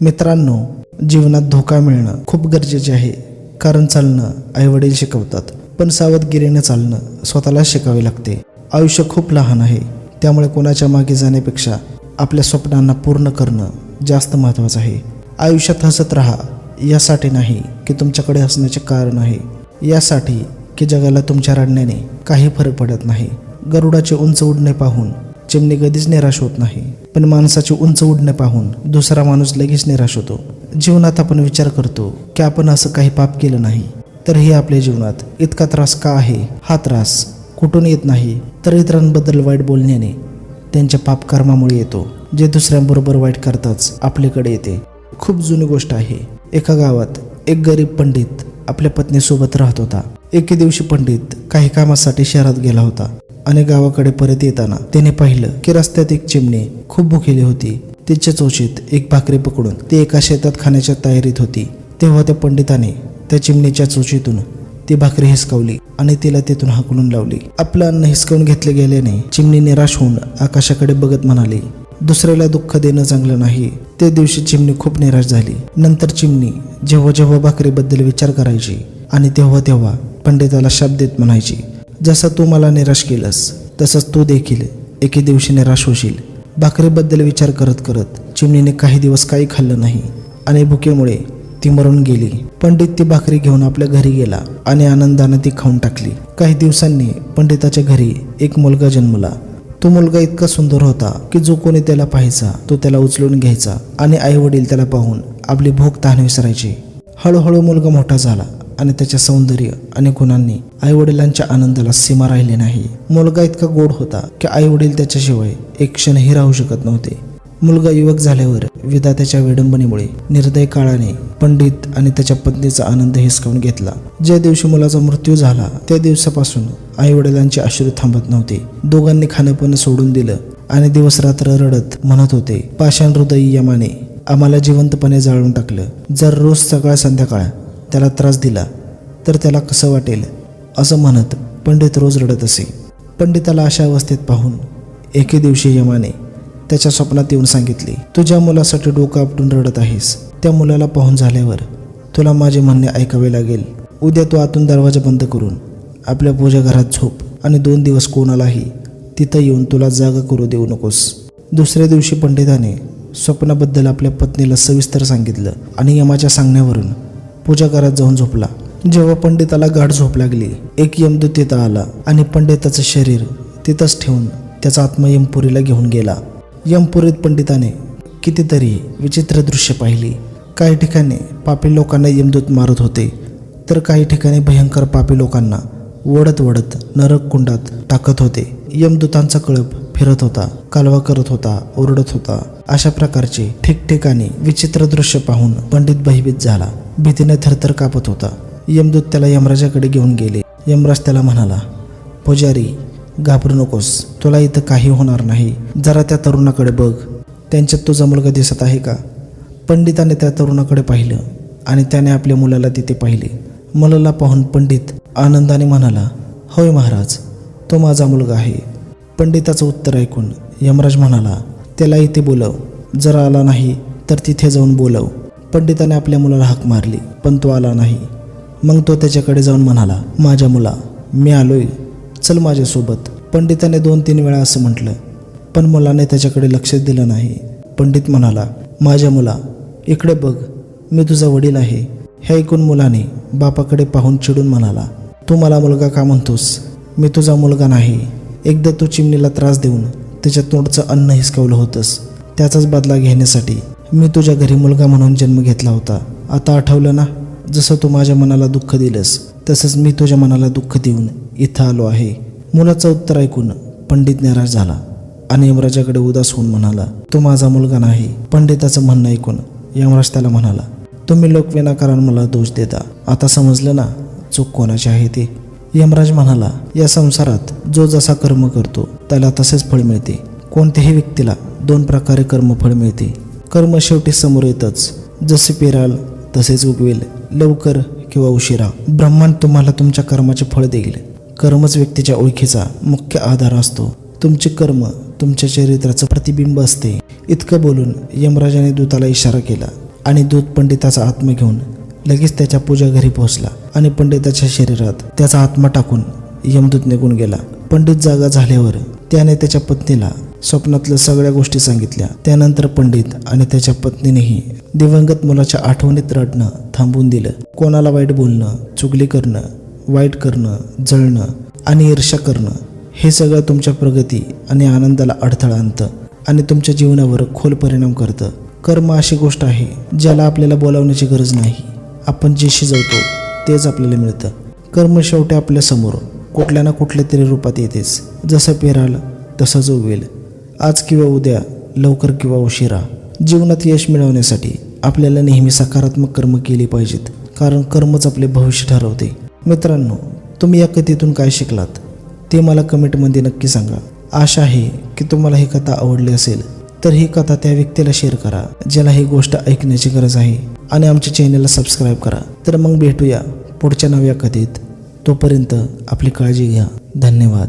मित्रांनो जीवनात धोका मिळणं खूप गरजेचे आहे. कारण चालणं आईवडील शिकवतात पण सावधगिरीनं चालणं स्वतःला शिकावे लागते. आयुष्य खूप लहान आहे. त्यामुळे कोणाच्या मागे जाण्यापेक्षा आपल्या स्वप्नांना पूर्ण करणं जास्त महत्त्वाचं आहे. आयुष्यात हसत राहा. यासाठी नाही की तुमच्याकडे हसण्याचे कारण आहे. यासाठी की जगाला तुमच्या रडण्याने काही फरक पडत नाही. गरुडाचे उंच उडणे पाहून चिमणी कधीच निराश होत नाही. पण माणसाचे उंच उडणे पाहून दुसरा माणूस लगेच निराश होतो. जीवनात आपण विचार करतो की आपण असं काही पाप केलं नाही. तर हे आपल्या जीवनात इतका त्रास का आहे? हा त्रास कुठून येत नाही? तर इतरांबद्दल वाईट बोलण्याने त्यांच्या पापकर्मामुळे येतो जे दुसऱ्यांबरोबर वाईट करताच आपल्याकडे येते. खूप जुनी गोष्ट आहे. एका गावात एक गरीब पंडित आपल्या पत्नीसोबत राहत होता. एके दिवशी पंडित काही कामासाठी शहरात गेला होता. आणि गावाकडे परत येताना त्याने पाहिलं की रस्त्यात एक चिमणी खूप भुकेली होती. तिच्या चोचीत एक भाकरी पकडून ती एका शेतात खाण्याच्या तयारीत होती. तेव्हा त्या पंडिताने त्या चिमणीच्या चोचीतून ती भाकरी हिसकावली आणि तिला तिथून हाकलून लावली. आपलं अन्न हिसकावून घेतले गेल्याने चिमणी निराश होऊन आकाशाकडे बघत म्हणाली दुसऱ्याला दुःख देणं चांगलं नाही. त्या दिवशी चिमणी खूप निराश झाली. नंतर चिमणी जेव्हा जेव्हा भाकरीबद्दल विचार करायची आणि तेव्हा तेव्हा पंडिताला शाप देत म्हणायची जसं तू मला निराश केलंस तसंच तू देखील एके दिवशी निराश होशील. भाकरीबद्दल विचार करत करत चिमणीने काही दिवस काही खाल्लं नाही आणि भुकेमुळे ती मरून गेली. पंडित ती भाकरी घेऊन आपल्या घरी गेला आणि आनंदानं ती खाऊन टाकली. काही दिवसांनी पंडिताच्या घरी एक मुलगा जन्मला. तो मुलगा इतका सुंदर होता की जो कोणी त्याला पाहायचा तो त्याला उचलून घ्यायचा आणि आई वडील त्याला पाहून आपली भूक तहान विसरायची. हळूहळू मुलगा मोठा झाला आणि त्याच्या सौंदर्य आणि गुणांनी आई वडिलांच्या आनंदाला सीमा राहिली नाही. मुलगा इतका गोड होता की आई वडील त्याच्याशिवाय एक क्षणही राहू शकत नव्हते. मुलगा युवक झाल्यावर विधात्याच्या विडंबनेमुळे निर्दय काळाने पंडित आणि त्याच्या पत्नीचा आनंद हिसकावून घेतला. ज्या दिवशी मुलाचा मृत्यू झाला त्या दिवसापासून आई वडिलांचे अश्रू थांबत नव्हते. दोघांनी खाणं सोडून दिलं आणि दिवस रात्र रडत म्हणत होते पाषाण हृदय यमाने आम्हाला जिवंतपणे जाळून टाकलं. जर रोज सकाळ संध्याकाळ त्याला त्रास दिला तर त्याला कसं वाटेल? असं म्हणत पंडित रोज रडत असे. पंडिताला अशा अवस्थेत पाहून एके दिवशी यमाने त्याच्या स्वप्नात येऊन सांगितले तू ज्या मुलासाठी डोकं आपटून रडत आहेस त्या मुलाला पाहून झाल्यावर तुला माझे म्हणणे ऐकावे लागेल. उद्या तू आतून दरवाजा बंद करून आपल्या पूजा घरात झोप आणि दोन दिवस कोणालाही तिथं येऊन तुला जागा करू देऊ नकोस. दुसऱ्या दिवशी पंडिताने स्वप्नाबद्दल आपल्या पत्नीला सविस्तर सांगितलं आणि यमाच्या सांगण्यावरून पूजा घरात जाऊन झोपला. जेव्हा पंडिताला गाढ झोप लागली एक यमदूत तिथं आला आणि पंडिताचं शरीर तिथंच ठेवून त्याचा आत्मा यमपुरीला घेऊन गेला. यमपुरीत पंडिताने कितीतरी विचित्र दृश्य पाहिली. काही ठिकाणी पापी लोकांना यमदूत मारत होते तर काही ठिकाणी भयंकर पापी लोकांना वडत वडत नरक कुंडात टाकत होते. यमदूतांचा कळप फिरत होता कालवा करत होता ओरडत होता. अशा प्रकारचे ठिकठिकाणी विचित्र दृश्य पाहून पंडित भयभीत झाला. भीतीने थरथर कापत होता. यमदूत त्याला यमराजाकडे घेऊन गेले. यमराज त्याला म्हणाला पुजारी घाबरू नकोस. तुला इथं काही होणार नाही. जरा त्या तरुणाकडे बघ. त्यांच्यात तुझा मुलगा दिसत आहे का? पंडिताने त्या तरुणाकडे पाहिलं आणि त्याने आपल्या मुलाला तिथे पाहिले. मुलाला पाहून पंडित आनंदाने म्हणाला होय महाराज तो माझा मुलगा आहे. पंडिताचं उत्तर ऐकून यमराज म्हणाला त्याला इथे बोलव. जर आला नाही तर तिथे जाऊन बोलव. पंडिताने आपल्या मुलाला हाक मारली पण तो आला नाही. मग तो त्याच्याकडे जाऊन म्हणाला माझ्या मुला मी आलोय. चल माझ्यासोबत. पंडिताने दोन तीन वेळा असं म्हटलं पण मुलाने त्याच्याकडे लक्ष दिलं नाही. पंडित म्हणाला माझ्या मुला इकडे बघ. मी तुझा वडील आहे. हे ऐकून मुलाने बापाकडे पाहून चिडून म्हणाला तू मला मुलगा का म्हणतोस? मी तुझा मुलगा नाही. एकदा तू चिमणीला त्रास देऊन त्याच्या तोंडचं अन्न हिसकावलं होतंस. त्याचाच बदला घेण्यासाठी मी तुझ्या घरी मुलगा म्हणून जन्म घेतला होता. आता आठवलं ना? जसं तू माझ्या मनाला दुःख दिलंस तसंच मी तुझ्या मनाला दुःख देऊन इथं आलो आहे. मुलाचं उत्तर ऐकून पंडित निराश झाला आणि यमराजाकडे उदास होऊन म्हणाला तो माझा मुलगा नाही पंडिताचं म्हणणं ऐकून यमराज त्याला म्हणाला तुम्ही लोक विनाकारण मला दोष देता. आता समजलं ना चूक कोणाची आहे ते? यमराज म्हणाला या संसारात जो जसा कर्म करतो त्याला तसेच फळ मिळते. कोणत्याही व्यक्तीला दोन प्रकारे कर्मफळ मिळते. कर्म शेवटी समोर येतच. जसे पेराल तसेच उगवेल. लवकर किंवा उशिरा. ब्रह्मांड तुम्हाला तुमच्या कर्माचे फळ देईल. कर्मच व्यक्तीच्या ओळखीचा मुख्य आधार असतो. तुमचे कर्म तुमच्या चरित्राचं प्रतिबिंब असते. इतकं बोलून यमराजाने दूताला इशारा केला आणि दूध पंडिताचा आत्मा घेऊन लगेच त्याच्या पूजा घरी पोहोचला आणि पंडिताच्या शरीरात त्याचा आत्मा टाकून यमदूत निघून गेला. पंडित जागा झाल्यावर त्याने त्याच्या पत्नीला स्वप्नातल्या सगळ्या गोष्टी सांगितल्या. त्यानंतर पंडित आणि त्याच्या पत्नीनेही दिवंगत मुलाच्या आठवणीत रडणं थांबवून दिलं. कोणाला वाईट बोलणं चुगली करणं वाईट करणं जळणं आणि ईर्ष्या करणं हे सगळं तुमच्या प्रगती आणि आनंदाला अडथळा आणतं आणि तुमच्या जीवनावर खोल परिणाम करतं. कर्म अशी गोष्ट आहे ज्याला आपल्याला बोलावण्याची गरज नाही. आपण जे शिजवतो तेच आपल्याला मिळतं. कर्म शेवटी आपल्यासमोर कुठल्या ना कुठल्या तरी रूपात येतेच. जसं पेराल तसंच उगवेल आज किंवा उद्या लवकर किंवा उशिरा जीवनात यश मिळवण्यासाठी आपल्याला नेहमी सकारात्मक कर्म केली पाहिजेत कारण कर्मच आपले भविष्य ठरवते. मित्रांनो तुम्ही या कथेतून काय शिकलात? ते मला कमेंटमध्ये नक्की सांगा. आशा आहे की तुम्हाला ही कथा आवडली असेल तर ही कथा त्या व्यक्तीला शेअर करा ज्याला ही गोष्ट ऐकण्याची गरज आहे आणि आमच्या चॅनलला सबस्क्राईब करा. तर मग भेटूया पुढच्या नव्या कथेत. तोपर्यंत आपली काळजी घ्या. धन्यवाद.